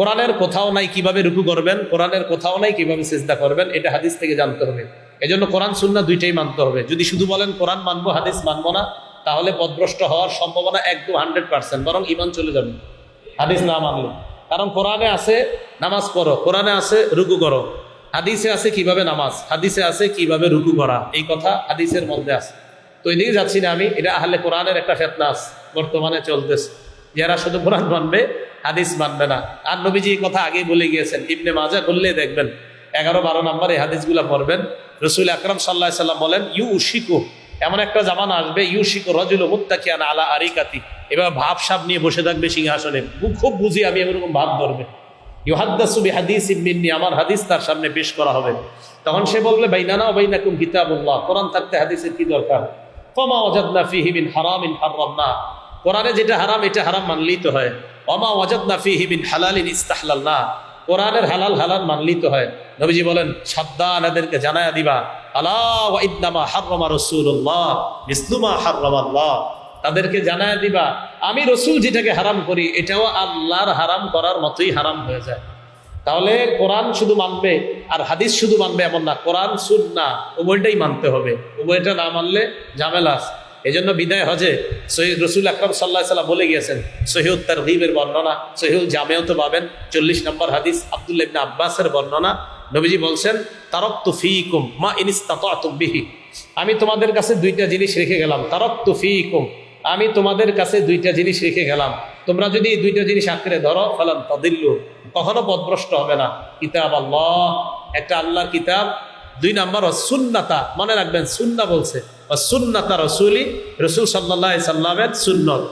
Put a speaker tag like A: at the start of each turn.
A: কোরআনের কোথাও নাই কীভাবে রুকু করবেন, কোরআনের কোথাও নাই কীভাবে চেষ্টা করবেন, এটা হাদিস থেকে জানতে হবে। এজন্য কোরআন সুন্না দুইটাই মানতে হবে। যদি শুধু বলেন কোরআন মানবো, হাদিস মানবো না, তাহলে পদভ্রষ্ট হওয়ার সম্ভাবনা একদম হান্ড্রেড পার্সেন্ট বরং ইমান চলে যাবে। হাদিস না মানলে। কারণ কোরআনে আছে নামাজ পড়ো, কোরআনে আছে রুকু করো। হাদিসে আছে কীভাবে নামাজ, হাদিসে আছে কীভাবে রুকু করা, এই কথা হাদিসের মধ্যে আছে। তো এদিকে যাচ্ছি না আমি, এটা আহলে কোরআনের একটা ফেতনা আছে, বর্তমানে চলতেছে। যারা শুধু কোরআন মানবে হাদিস মানবে না। আর নবীজি কথা আগেই বলে গিয়েছেন, ইবনে মাজা করলে দেখবেন এগারো বারো নম্বর এই হাদিসগুলো পড়বেন। রসুল আকরাম সাল্লাহ সাল্লাম বলেন ইউ শিকু এমন একটা জামান আসবে ইউ শিকু রজুল মুত্তাকিয়ান আলা আরিকাতি। এবার ভাব সাপ নিয়ে বসে থাকবে সিংহাসনে। খুব বুঝি, আমি এরকম ভাব ধরবে। ইউহাদ্দাসুবি হাদিস ইমিন্নি আমার হাদিস তার সামনে পেশ করা হবে। তখন সে বলবে, বাইনানা বাইনাকুম কিতাবুল্লাহ। কোরআন থাকতে হাদিসের কি দরকার? ফমা ওয়াজাদনা ফিহি মিন হারামিন হারামনা কোরআনে যেটা হারাম, এটা হারাম মানলেই তো হয়। অমা ওয়াজাদনা ফিহি মিন হালালিন ইস্তাহলালনা। কোরআনের হালাল হালাল মানলেই তো হয়। নবীজি বলেন, সাবধান এদেরকে দিবা। আলা ওয়া ইদনামা হাররামা রাসূলুল্লাহ মিসলুমা হাররামাল্লাহ। তাদেরকে জানায় দিবা, আমি রসুল যেটাকে হারাম করি, এটাও আল্লাহর হারাম করার মতোই হারাম হয়ে যায়। তাহলে কোরআন শুধু মানবে, আর হাদিস শুধু মানবে এমন না, কোরআন সুদ না উভয়টাই মানতে হবে। উভয়টা না মানলে ঝামেলা আছে। এই জন্য বিদায় হজে। সহি রসুল আকরম সাল্লাহ সাল্লাম বলে গিয়েছেন তার হিবের বর্ণনা সহিউল জামেও তো পাবেন। চল্লিশ নম্বর হাদিস আবদুল্লাহ ইবনে আব্বাসের বর্ণনা। নবীজি বলছেন তারক তুফিকুম মা ইনিস্তাতুম বিহি। আমি তোমাদের কাছে দুইটা জিনিস রেখে গেলাম তারক তুফিকুম আমি তোমাদের কাছে দুইটা জিনিস রেখে গেলাম। তোমরা যদি এই দুইটা জিনিস আঁকড়ে ধরো, ফলান তাদিল্লু। কখনো পদভ্রষ্ট হবে না। কিতাব আল্লাহ, একটা আল্লাহর কিতাব। দুই নাম্বার সুন্নাতা। মনে রাখবেন, সুন্না বলছে সুন্নাতা রসুলি রসুল সাল্লাহ সাল্লামের সুন্নত।